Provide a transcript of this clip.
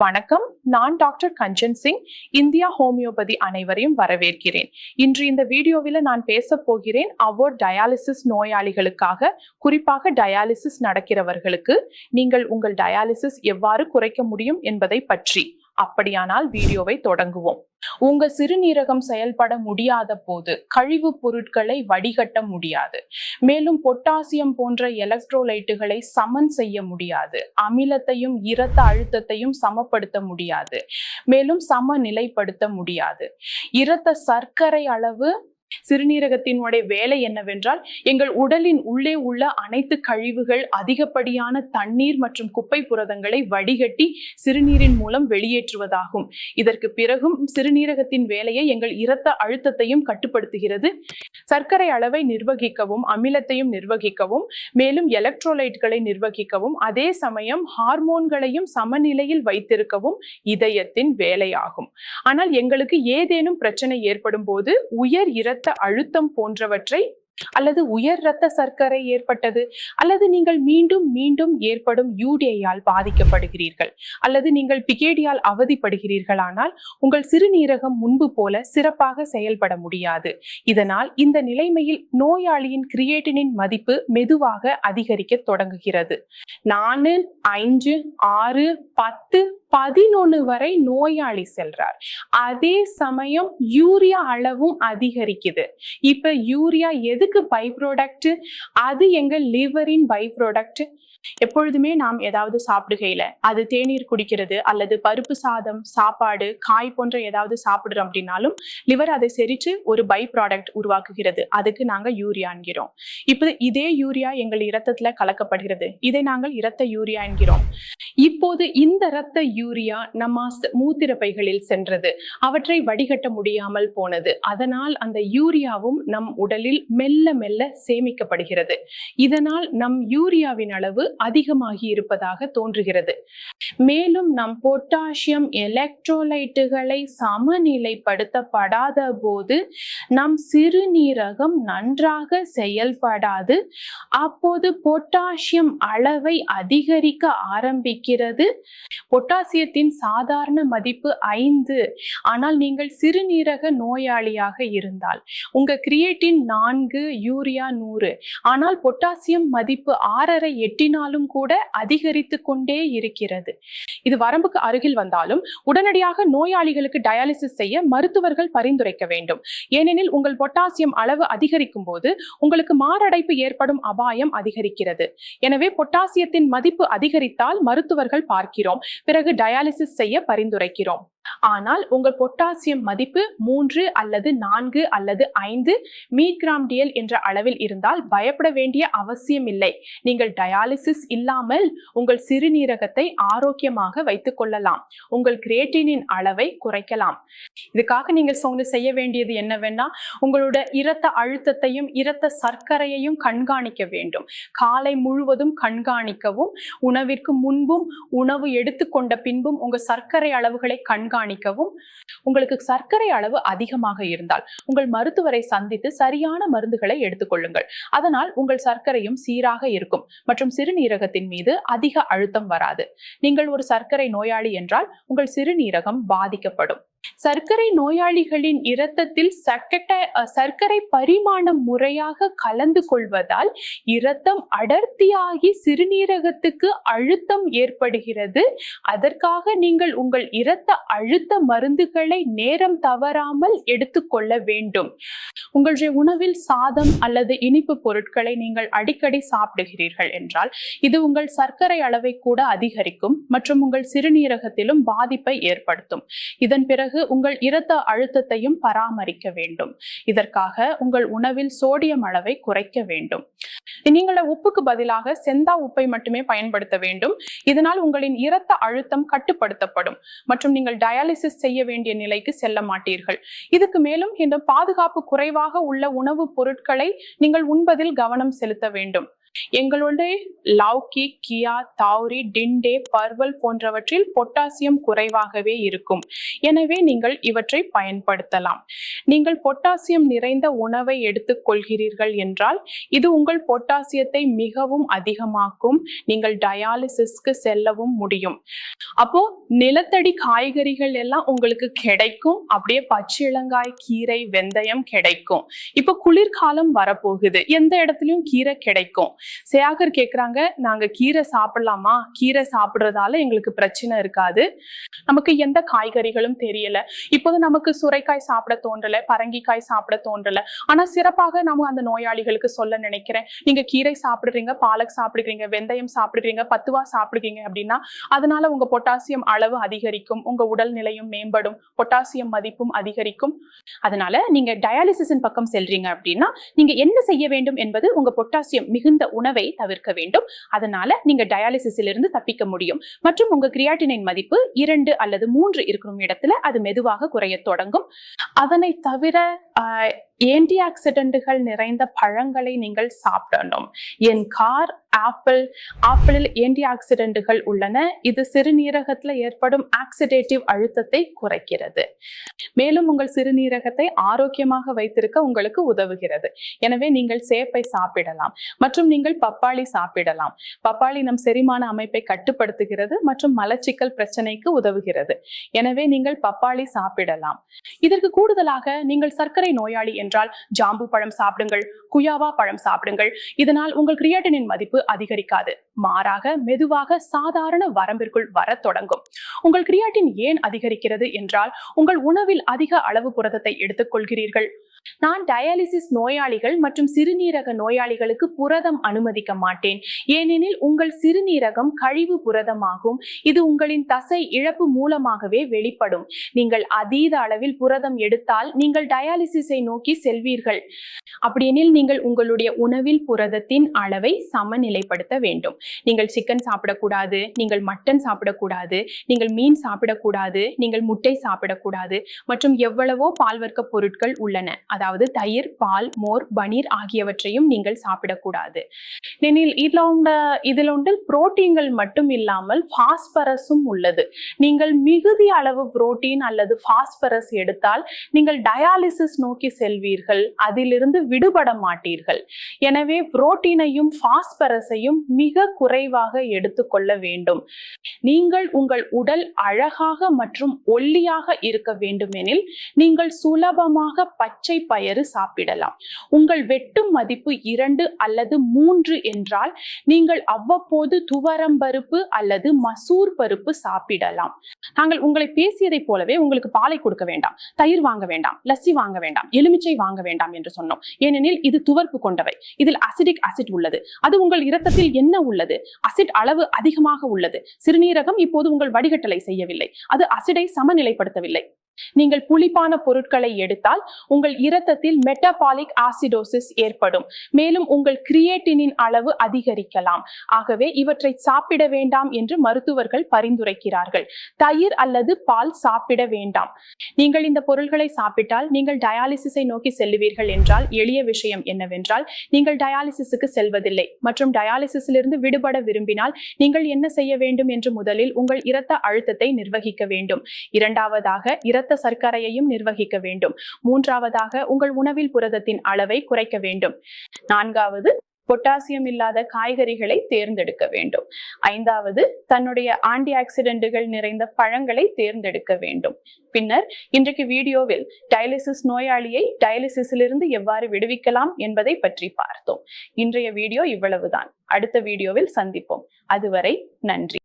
வணக்கம். நான் doctor Kanchan Singh. India homeopathy அனைவரையும் வரவேற்கிறேன். இன்று இந்த வீடியோவில் நான் பேச போகிறேன் அவோர் டயாலிசிஸ் நோயாளிகளுக்காக குறிப்பாக டயாலிசிஸ் நடக்கிறவர்களுக்கு. நீங்கள் உங்கள் டயாலிசிஸ் எவ்வாறு குறைக்க முடியும் என்பதை பற்றி. அப்படியானால் வீடியோவை தொடங்குவோம். உங்க சிறுநீரகம் செயல்பட முடியாத போது கழிவு பொருட்களை வடிகட்ட முடியாது. மேலும் பொட்டாசியம் போன்ற எலக்ட்ரோலைட்டுகளை சமன் செய்ய முடியாது. அமிலத்தையும் இரத்த அழுத்தத்தையும் சமப்படுத்த முடியாது. மேலும் சமநிலைப்படுத்த முடியாது. இரத்த சர்க்கரை அளவு சிறுநீரகத்தினுடைய வேலை என்னவென்றால் எங்கள் உடலின் உள்ளே உள்ள அனைத்து கழிவுகள் அதிகப்படியான தண்ணீர் மற்றும் குப்பை புரதங்களை வடிகட்டி சிறுநீரின் மூலம் வெளியேற்றுவதாகும். இதற்கு பிறகும் சிறுநீரகத்தின் வேலையை எங்கள் இரத்த அழுத்தத்தையும் கட்டுப்படுத்துகிறது. சர்க்கரை அளவை நிர்வகிக்கவும் அமிலத்தையும் நிர்வகிக்கவும் மேலும் எலக்ட்ரோலைட்களை நிர்வகிக்கவும் அதே சமயம் ஹார்மோன்களையும் சமநிலையில் வைத்திருக்கவும் இதயத்தின் வேலையாகும். ஆனால் எங்களுக்கு ஏதேனும் பிரச்சனை ஏற்படும் போது உயர் இரத்த அழுத்தம் போன்றவற்றை அல்லது உயர் இரத்த சர்க்கரை ஏற்பட்டது அல்லது நீங்கள் மீண்டும் மீண்டும் ஏற்படும் யூடிஐயால் பாதிக்கப்படுகிறீர்கள் அல்லது நீங்கள் பிகேடியால் அவதிப்படுகிறீர்களானால் உங்கள் சிறுநீரகம் முன்பு போல சிறப்பாக செயல்பட முடியாது. இதனால் இந்த நிலைமையில் நோயாளியின் கிரியேட்டினின் மதிப்பு மெதுவாக அதிகரிக்க தொடங்குகிறது. நாலு ஐந்து ஆறு பத்து பதினொன்னு வரை நோயாளி செல்றார். அதே சமயம் யூரியா அளவும் அதிகரிக்குது. இப்ப யூரியா எதுக்கு பை ப்ராடக்ட் அது எங்க லிவரின் பை ப்ராடக்ட் எப்பொழுதுமே நாம் ஏதாவது சாப்பிடுகையில அது தேநீர் குடிக்கிறது அல்லது பருப்பு சாதம் சாப்பாடு காய் போன்ற ஏதாவது சாப்பிடுறோம் அப்படின்னாலும் லிவர் அதை செரிச்சு ஒரு பை ப்ராடக்ட் உருவாக்குகிறது. அதுக்கு நாங்க யூரியா என்கிறோம். இப்போ இதே யூரியா எங்கள் இரத்தத்துல கலக்கப்படுகிறது. இதை நாங்கள் இரத்த யூரியா என்கிறோம். இப்போது இந்த இரத்த யூரியா நம்ம மூத்திர பைகளில் சென்றது. அவற்றை வடிகட்ட முடியாமல் போனது. அதனால் அந்த யூரியாவும் நம் உடலில் மெல்ல மெல்ல சேமிக்கப்படுகிறது. இதனால் நம் யூரியாவின் அளவு அதிகமாகி இருப்பதாக தோன்றுகிறது. மேலும் நம் பொட்டாசியம் எலக்ட்ரோலைட்டுகளை சமநிலைப்படுத்தப்படாத போது நம் சிறுநீரகம் நன்றாக செயல்படாது. அப்போது பொட்டாசியம் அளவை அதிகரிக்க ஆரம்பிக்கிறது. பொட்டாசியத்தின் சாதாரண மதிப்பு ஐந்து. ஆனால் நீங்கள் சிறுநீரக நோயாளியாக இருந்தால். உங்க கிரியேட்டின் நான்கு யூரியா நூறு. ஆனால் பொட்டாசியம் மதிப்பு ஆறரை எட்டினாலும் கூட அதிகரித்து கொண்டே இருக்கிறது. இது வரம்புக்கு அருகில் வந்தாலும் உடனடியாக நோயாளிகளுக்கு டயாலிசிஸ் செய்ய மருத்துவர்கள் பரிந்துரைக்க வேண்டும். ஏனெனில் உங்கள் பொட்டாசியம் அளவு அதிகரிக்கும் போது உங்களுக்கு மாரடைப்பு ஏற்படும் அபாயம் அதிகரிக்கிறது. எனவே பொட்டாசியத்தின் மதிப்பு அதிகரித்தால் மருத்துவர்கள் பார்க்கிறோம். பிறகு டயாலிசிஸ் செய்ய பரிந்துரைக்கிறோம். ஆனால் உங்கள் பொட்டாசியம் மதிப்பு மூன்று அல்லது நான்கு அல்லது ஐந்து மீக்ராம் டிஎல் என்ற அளவில் இருந்தால் பயப்பட வேண்டிய அவசியம் இல்லை. நீங்கள் டயாலிசிஸ் இல்லாமல் உங்கள் சிறுநீரகத்தை ஆரோக்கியமாக வைத்துக் கொள்ளலாம். உங்கள் கிரேட்டினின் அளவை குறைக்கலாம். இதுக்காக நீங்கள் சொன்ன செய்ய வேண்டியது என்னவென்னா உங்களோட இரத்த அழுத்தத்தையும் இரத்த சர்க்கரையையும் கண்காணிக்க வேண்டும். காலை முழுவதும் கண்காணிக்கவும் உணவிற்கு முன்பும் உணவு எடுத்துக்கொண்ட பின்பும் உங்கள் சர்க்கரை அளவுகளை கண்காணிக்கவும் உங்களுக்கு சர்க்கரை அளவு அதிகமாக இருந்தால் உங்கள் மருத்துவரை சந்தித்து சரியான மருந்துகளை எடுத்துக்கொள்ளுங்கள் அதனால் உங்கள் சர்க்கரையும் சீராக இருக்கும் மற்றும் சிறுநீரகத்தின் மீது அதிக அழுத்தம் வராது. நீங்கள் ஒரு சர்க்கரை நோயாளி என்றால் உங்கள் சிறுநீரகம் பாதிக்கப்படும். சர்க்கரை நோயாளிகளின் இரத்தத்தில் சர்க்கரை பரிமாணம் முறையாக கலந்து கொள்வதால் இரத்தம் அடர்த்தியாகி சிறுநீரகத்துக்கு அழுத்தம் ஏற்படுகிறது. அதற்காக நீங்கள் உங்கள் இரத்த அழுத்த மருந்துகளை நேரம் தவறாமல் எடுத்துக்கொள்ள வேண்டும். உங்களுடைய உணவில் சாதம் அல்லது இனிப்பு பொருட்களை நீங்கள் அடிக்கடி சாப்பிடுகிறீர்கள் என்றால் இது உங்கள் சர்க்கரை அளவை கூட அதிகரிக்கும் மற்றும் உங்கள் சிறுநீரகத்திலும் பாதிப்பை ஏற்படுத்தும். இதன் பிறகு உங்கள் இரத்த அழுத்தத்தையும் பராமரிக்க வேண்டும். இதற்காக உங்கள் உணவில் சோடியம் அளவை குறைக்க வேண்டும். நீங்கள் உப்புக்கு பதிலாக செந்தா உப்பை மட்டுமே பயன்படுத்த வேண்டும். இதனால் உங்களின் இரத்த அழுத்தம் கட்டுப்படுத்தப்படும் மற்றும் நீங்கள் டயாலிசிஸ் செய்ய வேண்டிய நிலைக்கு செல்ல மாட்டீர்கள். இதுக்கு மேலும் இந்த பாதுகாப்பு குறைவாக உள்ள உணவுப் பொருட்களை நீங்கள் உண்பதில் கவனம் செலுத்த வேண்டும். எங்களுடைய லவ்கி கியா தாவரி டிண்டே பர்வல் போன்றவற்றில் பொட்டாசியம் குறைவாகவே இருக்கும். எனவே நீங்கள் இவற்றை பயன்படுத்தலாம். நீங்கள் பொட்டாசியம் நிறைந்த உணவை எடுத்துக் கொள்கிறீர்கள் என்றால் இது உங்கள் பொட்டாசியத்தை மிகவும் அதிகமாக்கும் நீங்கள் டயாலிசிஸ்க்கு செல்லவும் முடியும். அப்போ நிலத்தடி காய்கறிகள் எல்லாம் உங்களுக்கு கிடைக்கும் அப்படியே பச்சிளங்காய் கீரை வெந்தயம் கிடைக்கும். இப்போ குளிர்காலம் வரப்போகுது. எந்த இடத்துலயும் கீரை கிடைக்கும். சேகர் கேக்குறாங்க நாங்க கீரை சாப்பிடலாமா? கீரை சாப்பிடுறதால எங்களுக்கு பிரச்சனை இருக்காது. நமக்கு எந்த காய்கறிகளும் தெரியல. இப்போது நமக்கு சுரைக்காய் சாப்பிட தோன்றல பரங்கிக்காய் சாப்பிட தோன்றல. ஆனா சிறப்பாக நம்ம அந்த நோயாளிகளுக்கு சொல்ல நினைக்கிறேன். நீங்க கீரை சாப்பிடுறீங்க பாலக் சாப்பிடுறீங்க வெந்தயம் சாப்பிடுறீங்க பத்துவா சாப்பிடுறீங்க அப்படின்னா அதனால உங்க பொட்டாசியம் அளவு அதிகரிக்கும் உங்க உடல் நிலையும் மேம்படும் பொட்டாசியம் மதிப்பும் அதிகரிக்கும். அதனால நீங்க டயாலிசிஸின் பக்கம் செல்றீங்க அப்படின்னா நீங்க என்ன செய்ய வேண்டும் என்பது உங்க பொட்டாசியம் மிகுந்த உணவை தவிர்க்க வேண்டும். அதனால நீங்க டயாலிசிஸில் இருந்து தப்பிக்க முடியும். மற்றும் உங்க கிரியாட்டினின் மதிப்பு இரண்டு அல்லது மூன்று இருக்கும் இடத்துல அது மெதுவாக குறையத் தொடங்கும். அதனை தவிர ஆன்டி ஆக்சிடென்ட்டுகள் நிறைந்த பழங்களை நீங்கள் சாப்பிடணும். என் கார் ஆப்பிள் ஆப்பிளில் ஆன்டி ஆக்சிடென்ட்டுகள் உள்ளன. இது சிறுநீரகத்தில் ஏற்படும் ஆக்சிடேட்டிவ் அழுத்தத்தை குறைக்கிறது. மேலும் உங்கள் சிறுநீரகத்தை ஆரோக்கியமாக வைத்திருக்க உங்களுக்கு உதவுகிறது. எனவே நீங்கள் சேப்பை சாப்பிடலாம். மற்றும் நீங்கள் பப்பாளி சாப்பிடலாம். பப்பாளி நம் செரிமான அமைப்பை கட்டுப்படுத்துகிறது மற்றும் மலச்சிக்கல் பிரச்சனைக்கு உதவுகிறது. எனவே நீங்கள் பப்பாளி சாப்பிடலாம். இதற்கு கூடுதலாக நீங்கள் சர்க்கரை நோயாளி என்றால் ஜாம்பு பழம் சாப்பிடுங்கள் குயாவா பழம் சாப்பிடுங்கள். இதனால் உங்கள் கிரியேட்டனின் மதிப்பு அதிகரிக்காது. மாறாக மெதுவாக சாதாரண வரம்பிற்குள் வரத் தொடங்கும். உங்கள் கிரியாட்டின் ஏன் அதிகரிக்கிறது என்றால் உங்கள் உணவில் அதிக அளவு புரதத்தை எடுத்துக்கொள்கிறீர்கள் நான் டயாலிசிஸ் நோயாளிகள் மற்றும் சிறுநீரக நோயாளிகளுக்கு புரதம் அனுமதிக்க மாட்டேன். ஏனெனில் உங்கள் சிறுநீரகம் கழிவு புரதமாகும். இது உங்களின் தசை இழப்பு மூலமாகவே வெளிப்படும். நீங்கள் அதீத அளவில் புரதம் எடுத்தால் நீங்கள் டயாலிசிஸை நோக்கி செல்வீர்கள். அப்படியெனில் நீங்கள் உங்களுடைய உணவில் புரதத்தின் அளவை சமநிலைப்படுத்த வேண்டும். நீங்கள் சிக்கன் சாப்பிடக்கூடாது நீங்கள் மட்டன் சாப்பிடக்கூடாது நீங்கள் மீன் சாப்பிடக்கூடாது நீங்கள் முட்டை சாப்பிடக்கூடாது மற்றும் எவ்வளவோ பால்வர்க்க பொருட்கள் உள்ளன. அதாவது தயிர் பால் மோர் பனீர் ஆகியவற்றையும் நீங்கள் சாப்பிடக்கூடாது. எனில் இதில் உண்ட இதில் உண்டு புரோட்டீன்கள் மட்டும் இல்லாமல் பாஸ்பரஸும் உள்ளது. நீங்கள் மிகுதி அளவு புரோட்டீன் அல்லது பாஸ்பரஸ் எடுத்தால் நீங்கள் டயாலிசிஸ் நோக்கி செல்வீர்கள். அதிலிருந்து விடுபட மாட்டீர்கள். எனவே புரோட்டீனையும் பாஸ்பரஸையும் மிக குறைவாக எடுத்துக்கொள்ள வேண்டும். நீங்கள் உங்கள் உடல் அழகாக மற்றும் ஒல்லியாக இருக்க வேண்டுமெனில் நீங்கள் சுலபமாக பச்சை பயறு சாப்பிடலாம். உங்கள் வெட்டும் மதிப்பு இரண்டு அல்லது மூன்று என்றால் நீங்கள் அவ்வப்போது துவரம் பருப்பு அல்லது மசூர் பருப்பு சாப்பிடலாம். நாங்கள் உங்களை பேசியதைப் போலவே உங்களுக்கு பாலை கொடுக்க வேண்டாம் தயிர் வாங்க வேண்டாம் லஸ்ஸி வாங்க வேண்டாம் எலுமிச்சை வாங்க வேண்டாம் என்று சொன்னோம். ஏனெனில் இது துவர்ப்பு கொண்டவை. இதில் அசிடிக் அசிட் உள்ளது. அது உங்கள் இரத்தத்தில் என்ன உள்ளது? அசிட் அளவு அதிகமாக உள்ளது. சிறுநீரகம் இப்போது உங்கள் வடிகட்டலை செய்யவில்லை. அது அசிடை சமநிலைப்படுத்தவில்லை. நீங்கள் புளிப்பான பொருட்களை எடுத்தால் உங்கள் இரத்தத்தில் மெட்டபாலிக் ஆசிடோசிஸ் ஏற்படும். மேலும் உங்கள் கிரியேட்டினின் அளவு அதிகரிக்கலாம். ஆகவே இவற்றை சாப்பிட வேண்டாம் என்று மருத்துவர்கள் பரிந்துரைக்கிறார்கள். தயிர் அல்லது பால் சாப்பிட வேண்டாம். நீங்கள் இந்த பொருள்களை சாப்பிட்டால் நீங்கள் டயாலிசிஸை நோக்கி செல்லுவீர்கள் என்றால் எளிய விஷயம் என்னவென்றால் நீங்கள் டயாலிசிஸுக்கு செல்வதில்லை. மற்றும் டயாலிசிஸிலிருந்து விடுபட விரும்பினால் நீங்கள் என்ன செய்ய வேண்டும் என்று முதலில் உங்கள் இரத்த அழுத்தத்தை நிர்வகிக்க வேண்டும். இரண்டாவதாக இரத்த சர்க்கரையையும் நிர்வகிக்க வேண்டும். மூன்றாவதாக உங்கள் உணவில் புரதத்தின் அளவை குறைக்க வேண்டும். நான்காவது பொட்டாசியம் இல்லாத காய்கறிகளை தேர்ந்தெடுக்க வேண்டும். ஐந்தாவது தன்னுடைய ஆன்டி ஆக்சிடென்ட்டுகள் நிறைந்த பழங்களை தேர்ந்தெடுக்க வேண்டும். பின்னர் இன்றைக்கு வீடியோவில் டயாலிசிஸ் நோயாளியை டயாலிசிஸிலிருந்து எவ்வாறு விடுவிக்கலாம் என்பதை பற்றி பார்த்தோம். இன்றைய வீடியோ இவ்வளவுதான். அடுத்த வீடியோவில் சந்திப்போம். அதுவரை நன்றி.